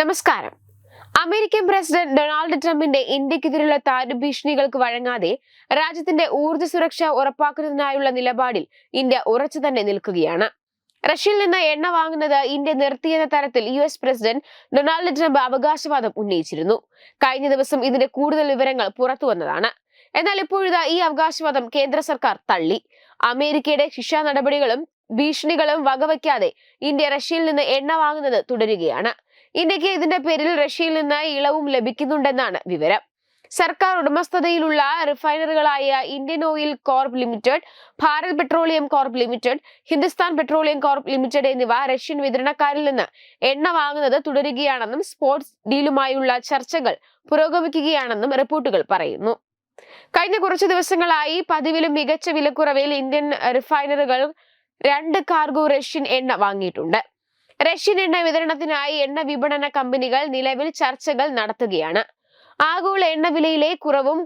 നമസ്കാരം. American president Donald ട്രംപിന്റെ ഇന്ത്യക്കെതിരെയുള്ള താരഭീഷണികൾക്ക് വഴങ്ങാതെ രാജ്യത്തിന്റെ ഊർജ സുരക്ഷ ഉറപ്പാക്കുന്നതിനായുള്ള നിലപാടിൽ ഇന്ത്യ ഉറച്ചു തന്നെ നിൽക്കുകയാണ്. റഷ്യയിൽ നിന്ന് എണ്ണ വാങ്ങുന്നത് ഇന്ത്യ നിർത്തിയെന്ന തരത്തിൽ U S president Donald Trump അവകാശവാദം ഉന്നയിച്ചിരുന്നു. കഴിഞ്ഞ ദിവസം ഇതിന്റെ കൂടുതൽ വിവരങ്ങൾ പുറത്തു വന്നതാണ്. എന്നാൽ ഇപ്പോഴിതാ ഈ അവകാശവാദം കേന്ദ്ര സർക്കാർ തള്ളി. അമേരിക്കയുടെ ശിക്ഷാ നടപടികളും ഭീഷണികളും വകവയ്ക്കാതെ ഇന്ത്യ റഷ്യയിൽ നിന്ന് എണ്ണ വാങ്ങുന്നത് തുടരുകയാണ്. ഇന്ത്യയ്ക്ക് ഇതിന്റെ പേരിൽ റഷ്യയിൽ നിന്ന് ഇളവും ലഭിക്കുന്നുണ്ടെന്നാണ് വിവരം. സർക്കാർ ഉടമസ്ഥതയിലുള്ള റിഫൈനറികളായ Indian Oil Corp Limited Bharat Petroleum Corp Limited Hindustan Petroleum Corp Limited എന്നിവ റഷ്യൻ വിതരണക്കാരിൽ നിന്ന് എണ്ണ വാങ്ങുന്നത് തുടരുകയാണെന്നും സ്പോർട്സ് ഡീലുമായുള്ള ചർച്ചകൾ പുരോഗമിക്കുകയാണെന്നും റിപ്പോർട്ടുകൾ പറയുന്നു. കഴിഞ്ഞ കുറച്ചു ദിവസങ്ങളായി പതിവിലും മികച്ച വിലക്കുറവിൽ ഇന്ത്യൻ റിഫൈനറികൾ രണ്ട് കാർഗോ റഷ്യൻ എണ്ണ വാങ്ങിയിട്ടുണ്ട്. റഷ്യൻ എണ്ണ വിതരണത്തിനായി എണ്ണ വിപണന കമ്പനികൾ നിലവിൽ ചർച്ചകൾ നടത്തുകയാണ്. ആഗോള എണ്ണ വിലയിലെ കുറവും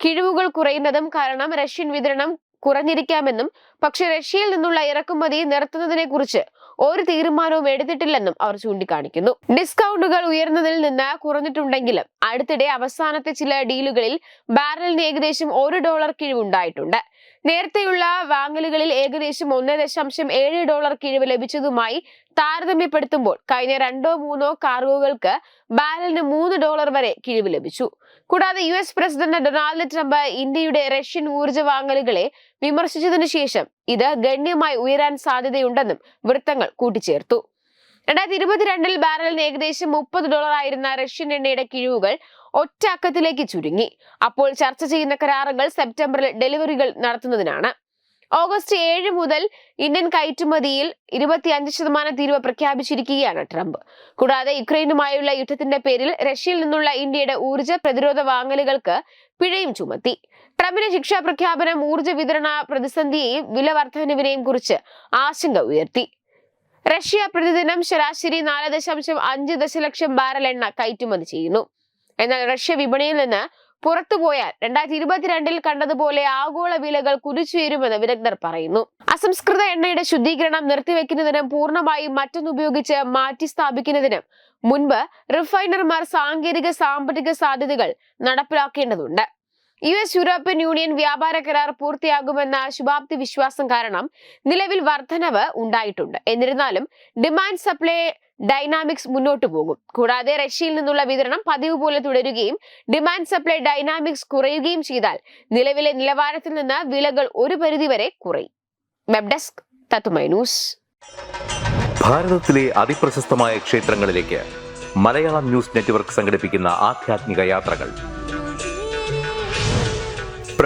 കിഴിവുകൾ കുറയുന്നതും കാരണം റഷ്യൻ വിതരണം കുറഞ്ഞിരിക്കാമെന്നും പക്ഷെ റഷ്യയിൽ നിന്നുള്ള ഇറക്കുമതി നിർത്തുന്നതിനെ കുറിച്ച് ഒരു തീരുമാനവും എടുത്തിട്ടില്ലെന്നും അവർ ചൂണ്ടിക്കാണിക്കുന്നു. ഡിസ്കൗണ്ടുകൾ ഉയർന്നതിൽ നിന്ന് കുറഞ്ഞിട്ടുണ്ടെങ്കിലും അടുത്തിടെ അവസാനത്തെ ചില ഡീലുകളിൽ ബാരലിന് ഏകദേശം ഒരു ഡോളർ കിഴിവുണ്ടായിട്ടുണ്ട്. നേരത്തെയുള്ള വാങ്ങലുകളിൽ ഏകദേശം ഒന്ന് ദശാംശം ഏഴ് ഡോളർ കിഴിവ് ലഭിച്ചതുമായി താരതമ്യപ്പെടുത്തുമ്പോൾ കഴിഞ്ഞ രണ്ടോ മൂന്നോ കാർഗോകൾക്ക് ബാരലിന് മൂന്ന് ഡോളർ വരെ കിഴിവ് ലഭിച്ചു. കൂടാതെ U S president Donald Trump ഇന്ത്യയുടെ റഷ്യൻ ഊർജ വാങ്ങലുകളെ വിമർശിച്ചതിനു ശേഷം ഇത് ഗണ്യമായി ഉയരാൻ സാധ്യതയുണ്ടെന്നും വൃത്തങ്ങൾ കൂട്ടിച്ചേർത്തു. രണ്ടായിരത്തി ഇരുപത്തിരണ്ടിൽ ബാരലിന് ഏകദേശം മുപ്പത് ഡോളർ ആയിരുന്ന റഷ്യൻ എണ്ണയുടെ കിഴിവുകൾ ഒറ്റ അക്കത്തിലേക്ക് ചുരുങ്ങി. അപ്പോൾ ചർച്ച ചെയ്യുന്ന കരാറുകൾ സെപ്റ്റംബറിൽ ഡെലിവറികൾ നടത്തുന്നതിനാണ്. ഓഗസ്റ്റ് ഏഴ് മുതൽ ഇന്ത്യൻ കയറ്റുമതിയിൽ ഇരുപത്തിയഞ്ച് ശതമാനം തീരുവ പ്രഖ്യാപിച്ചിരിക്കുകയാണ് ട്രംപ്. കൂടാതെ യുക്രൈനുമായുള്ള യുദ്ധത്തിന്റെ പേരിൽ റഷ്യയിൽ നിന്നുള്ള ഇന്ത്യയുടെ ഊർജ പ്രതിരോധ വാങ്ങലുകൾക്ക് പിഴയും ചുമത്തി. ട്രംപിന്റെ ശിക്ഷാ പ്രഖ്യാപനം ഊർജ വിതരണ പ്രതിസന്ധിയെയും വില വർധനവിനെയും കുറിച്ച് ആശങ്ക ഉയർത്തി. റഷ്യ പ്രതിദിനം ശരാശരി നാല് ദശാംശം അഞ്ച് ദശലക്ഷം ബാരൽ എണ്ണ കയറ്റുമതി ചെയ്യുന്നു. എന്നാൽ റഷ്യ വിപണിയിൽ നിന്ന് പുറത്തുപോയാൽ രണ്ടായിരത്തി ഇരുപത്തിരണ്ടിൽ കണ്ടതുപോലെ ആഗോള വിലകൾ കുതിച്ചുയരുമെന്ന് വിദഗ്ധർ പറയുന്നു. അസംസ്കൃത എണ്ണയുടെ ശുദ്ധീകരണം നിർത്തിവെക്കുന്നതിനും പൂർണമായും മറ്റൊന്നുപയോഗിച്ച് മാറ്റി സ്ഥാപിക്കുന്നതിനും മുൻപ് റിഫൈനർമാർ സാങ്കേതിക സാമ്പത്തിക സാധ്യതകൾ നടപ്പിലാക്കേണ്ടതുണ്ട്. യു എസ് യൂറോപ്യൻ യൂണിയൻ വ്യാപാര കരാർ പൂർത്തിയാകുമെന്ന ശുഭാപ്തി വിശ്വാസം കാരണം നിലവിൽ വർധനവ് ഉണ്ടായിട്ടുണ്ട്. എന്നിരുന്നാലും ഡിമാൻഡ് സപ്ലൈ ഡൈനാമിക്സ് മുന്നോട്ടു പോകും. കൂടാതെ റഷ്യയിൽ നിന്നുള്ള വിതരണം പതിവ് പോലെ തുടരുകയും ഡിമാൻഡ് സപ്ലൈ ഡൈനാമിക്സ് കുറയുകയും ചെയ്താൽ നിലവിലെ നിലവാരത്തിൽ നിന്ന് വിലകൾ ഒരു പരിധിവരെ കുറയും. വെബ് ഡെസ്ക് തത്തുമൈ ന്യൂസ്. ഭാരതത്തിലെ അതിപ്രശസ്തമായ ക്ഷേത്രങ്ങളിലേക്ക് മലയാളം ന്യൂസ് നെറ്റ്വർക്ക് സംഘടിപ്പിക്കുന്ന ആധ്യാത്മിക യാത്രകൾ.